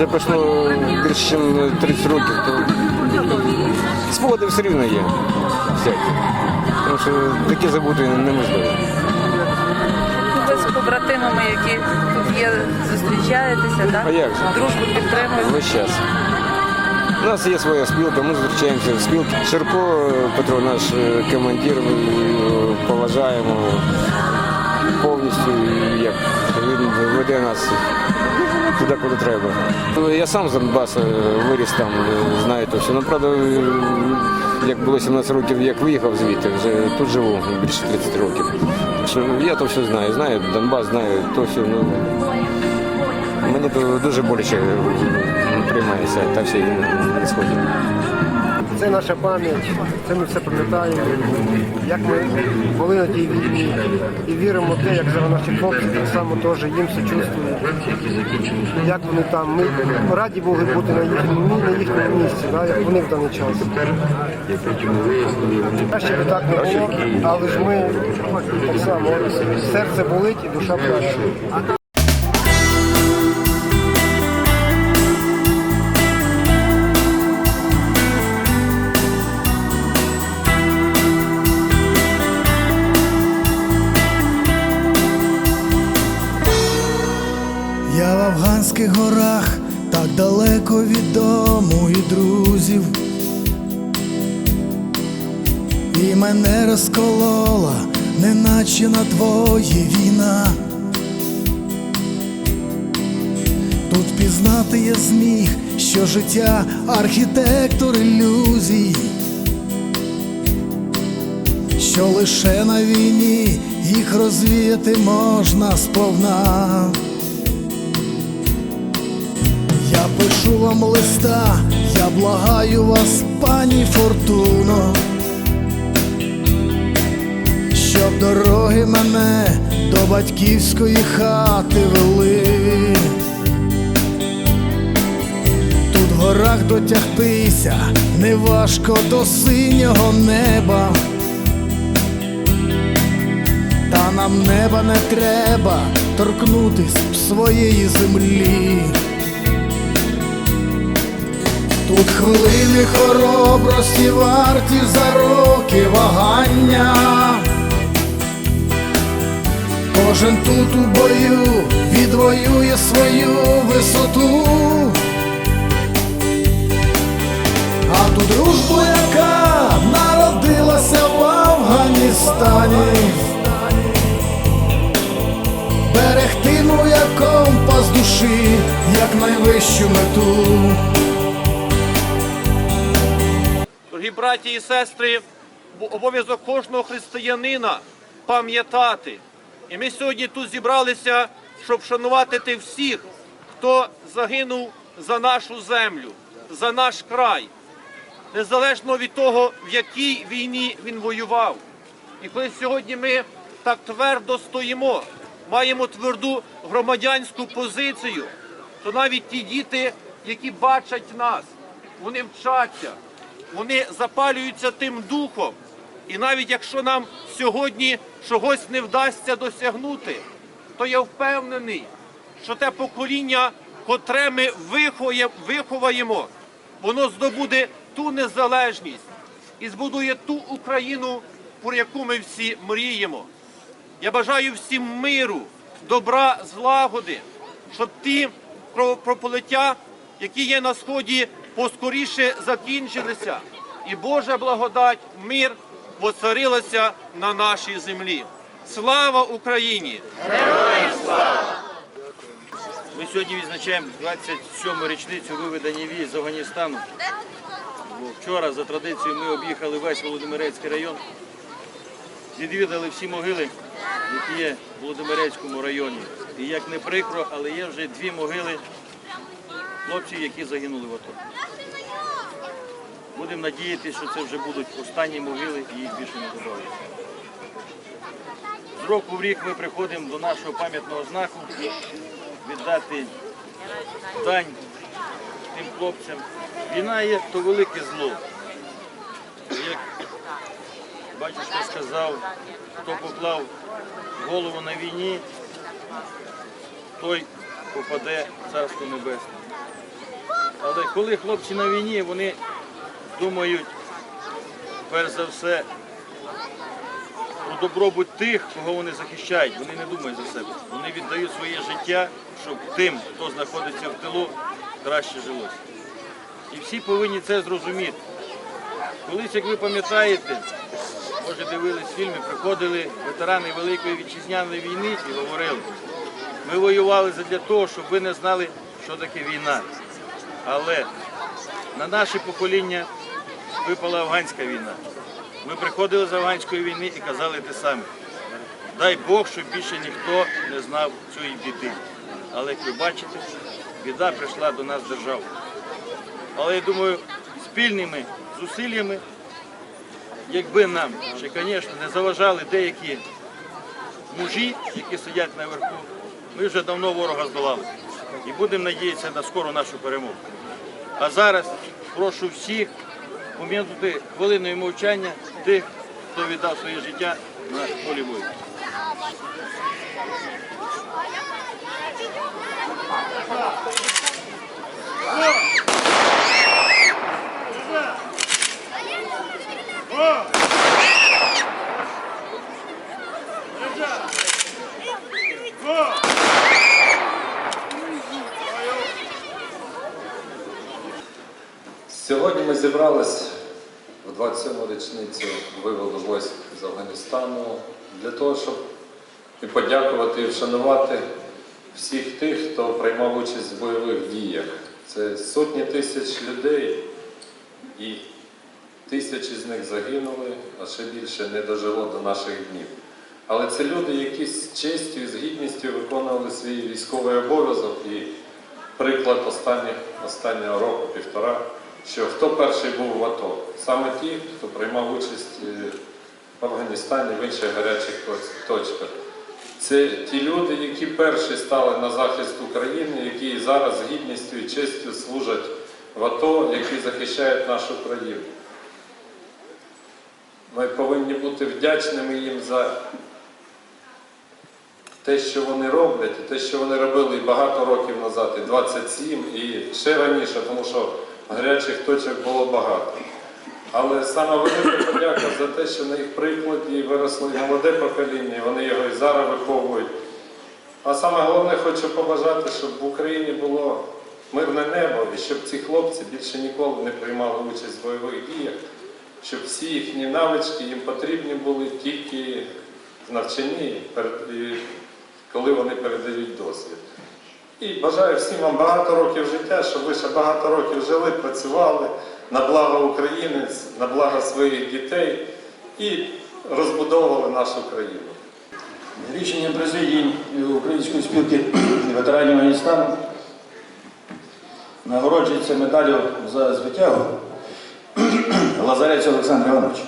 вже пройшло більше, ніж 30 років, то спогади все рівно є. Всякі. Тому що такі забути неможливо. Ви з побратимами, які тут є, зустрічаєтеся, так? А як же? Дружбу підтримуєте. Весь час. У нас є своя спілка, ми зустрічаємося в спілці. Ширко Петро, наш е, командир, ми його поважаємо повністю, як він веде нас туди, куди треба. Я сам з Донбасу виріс там, е, знаю то все. Ну, правда, е, як було 17 років, як виїхав звідти, вже тут живу більше 30 років. Що я то все знаю, знаю Донбас, знаю то все. Ну, Мені то дуже боляче приймається та всі сходи. Це наша пам'ять, це ми все пам'ятаємо, як ми були на тій війні і віримо в те, як зараз наші хлопці так само теж їм сочувствують, як вони там. Ми раді були бути на їхньому, на їхньому місці, да, як вони в даний час. Краще би так не було, але ж ми так само серце болить і душа плаче. Далеко від дому і друзів. І мене розколола, неначе на твоє війна. Тут пізнати я зміг, що життя архітектор ілюзій, що лише на війні їх розвіяти можна сповна. Пишу вам листа, я благаю вас, пані Фортуно, щоб дороги мене до батьківської хати вели. Тут в горах дотягтися неважко до синього неба. Та нам неба не треба торкнутись своєї землі. Тут хвилини хоробрості варті за роки вагання. Кожен тут у бою відвоює свою висоту. А ту дружбу, яка народилася в Афганістані. Берегтиму як компас душі, як найвищу мету. Дорогі браті і сестри, обов'язок кожного християнина пам'ятати. І ми сьогодні тут зібралися, щоб шанувати тих всіх, хто загинув за нашу землю, за наш край, незалежно від того, в якій війні він воював. І коли сьогодні ми так твердо стоїмо, маємо тверду громадянську позицію, то навіть ті діти, які бачать нас, вони вчаться, вони запалюються тим духом. І навіть якщо нам сьогодні чогось не вдасться досягнути, то я впевнений, що те покоління, котре ми виховаємо, воно здобуде ту незалежність і збудує ту Україну, про яку ми всі мріємо. Я бажаю всім миру, добра, злагоди, щоб ті кровопролиття, які є на сході, поскоріше закінчилися, і Божа благодать, мир воцарилася на нашій землі. Слава Україні! Ми сьогодні відзначаємо 27-му річницю виведення військ з Афганістану. Вчора за традицією ми об'їхали весь Володимирецький район, відвідали всі могили, які є в Володимирецькому районі. І як не прикро, але є вже дві могили хлопців, які загинули в АТО. Будемо надіятися, що це вже будуть останні могили і їх більше не додається. З року в рік ми приходимо до нашого пам'ятного знаку віддати дань тим хлопцям. Війна є то велике зло. Як батюшка сказав, хто поклав голову на війні, той попаде в Царство Небесне. Але коли хлопці на війні, вони думають, перш за все, про добробут тих, кого вони захищають. Вони не думають за себе. Вони віддають своє життя, щоб тим, хто знаходиться в тилу, краще жилося. І всі повинні це зрозуміти. Колись, як ви пам'ятаєте, може дивились фільми, приходили ветерани Великої вітчизняної війни і говорили, ми воювали для того, щоб ви не знали, що таке війна. Але на наше покоління випала афганська війна. Ми приходили з афганської війни і казали те саме. Дай Бог, щоб більше ніхто не знав цієї біди. Але як ви бачите, біда прийшла до нас в державу. Але я думаю, спільними зусиллями, якби нам ще, звісно, не заважали деякі мужі, які сидять наверху, ми вже давно ворога здолали. І будемо надіятися на скору нашу перемогу. А зараз прошу всіх пом'янути хвилиною мовчання тих, хто віддав своє життя на полі бою. Сьогодні ми зібрались 27-му річницю виводу військ з Афганістану для того, щоб і подякувати і вшанувати всіх тих, хто приймав участь в бойових діях. Це сотні тисяч людей, і тисячі з них загинули, а ще більше не дожило до наших днів. Але це люди, які з честю і з гідністю виконували свій військовий обов'язок і приклад останніх, останнього року, півтора, що хто перший був в АТО? Саме ті, хто приймав участь е, в Афганістані, в інших гарячих точках. Це ті люди, які перші стали на захист України, які зараз з гідністю і честю служать в АТО, які захищають нашу країну. Ми повинні бути вдячними їм за те, що вони роблять, те, що вони робили і багато років назад, і 27, і ще раніше, тому що гарячих точок було багато. Але саме велика подяка за те, що на їх прикладі виросло і молоде покоління, вони його і зараз виховують. А саме головне хочу побажати, щоб в Україні було мирне небо, і щоб ці хлопці більше ніколи не приймали участь в бойових діях, щоб всі їхні навички їм потрібні були тільки в навчанні, коли вони передають досвід. І бажаю всім вам багато років життя, щоб ви ще багато років жили, працювали на благо України, на благо своїх дітей і розбудовували нашу країну. Рішенням президії Української спілки ветеранів Афганістану нагороджується медаллю за звитягу Лазарець Олександр Іванович.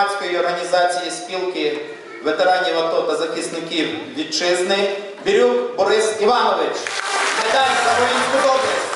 Громадської організації спілки ветеранів АТО та захисників вітчизни Бірюк Борис Іванович. Медаль за воїнську доблесть.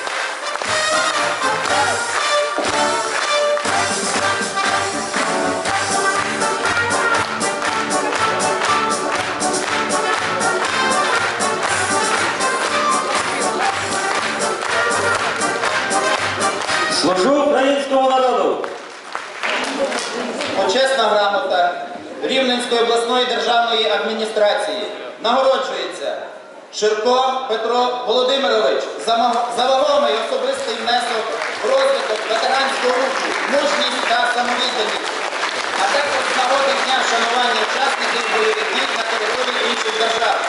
Адміністрації нагороджується Ширко Петро Володимирович за вагомий особистий внесок в розвиток ветеранського руху, мужність та самовідданість, а також з нагоди дня вшанування учасників бойових дій на території інших держав.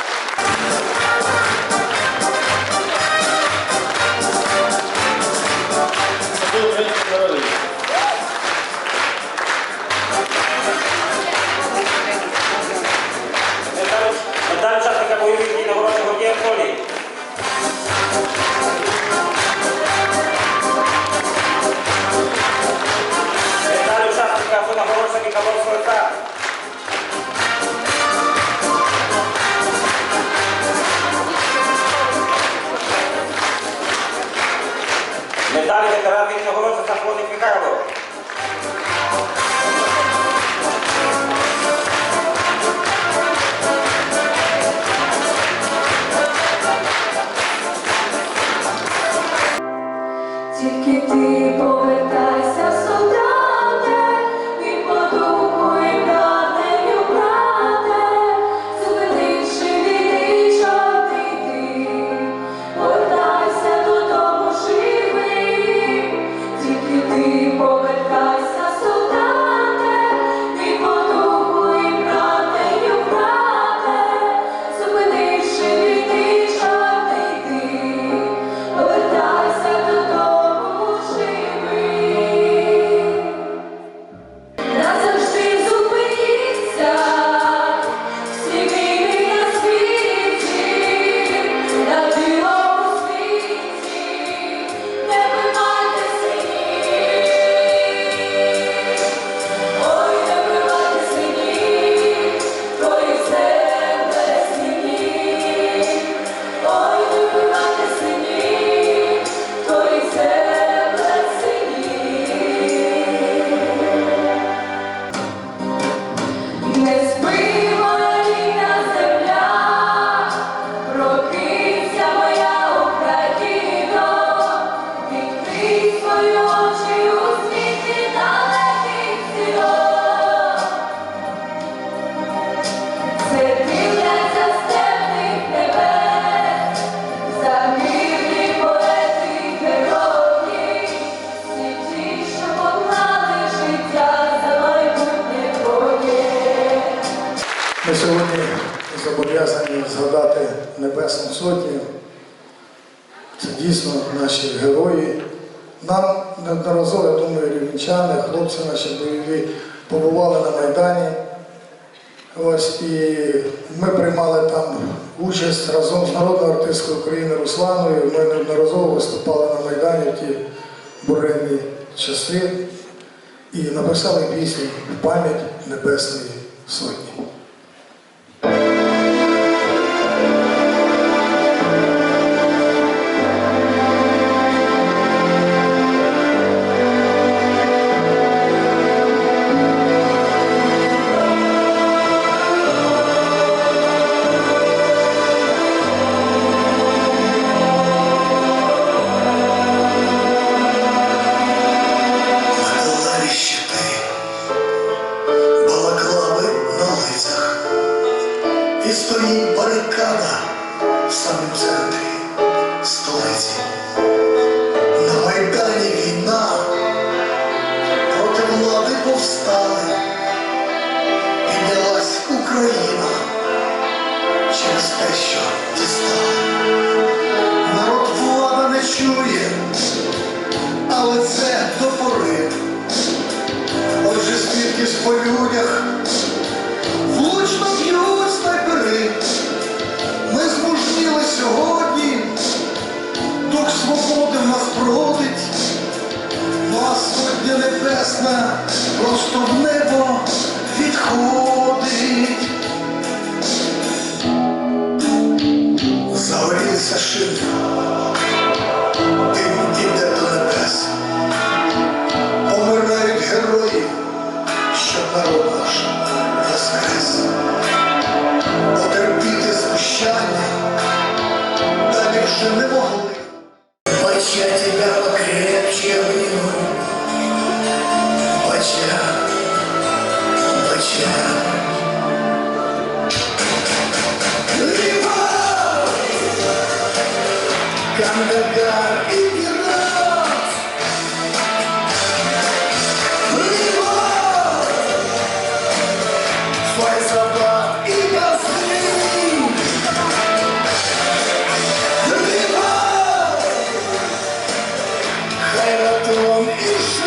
Це дійсно наші герої. Нам неодноразово, я думаю, рівнічани, хлопці наші бойові побували на Майдані. Ось, І ми приймали там участь разом з народною артисткою України Русланою. Ми неодноразово виступали на Майдані в ті буренні часи і написали пісню в пам'ять Небесної Сотні. нас проводить, нас сотня небесна, просто в небо відходить. Загорілися шини. тебя покрепче обниму, бача, бача. Erre tudom is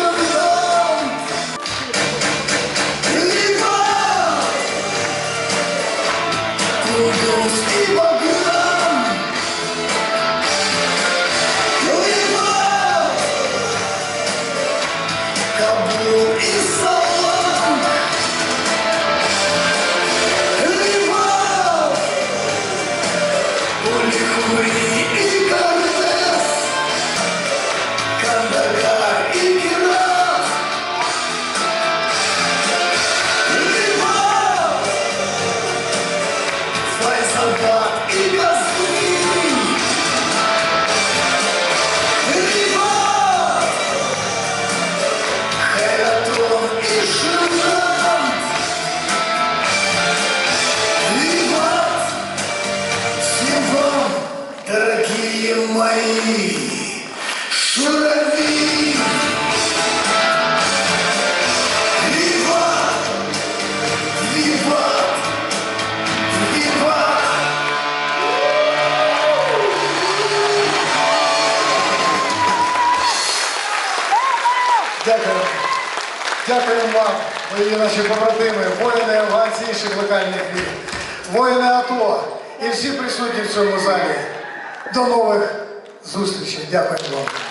мої наші побратими, воїни афганці інших локальних війн, воїни АТО і всі присутні в цьому залі. До нових зустрічей. Дякую вам.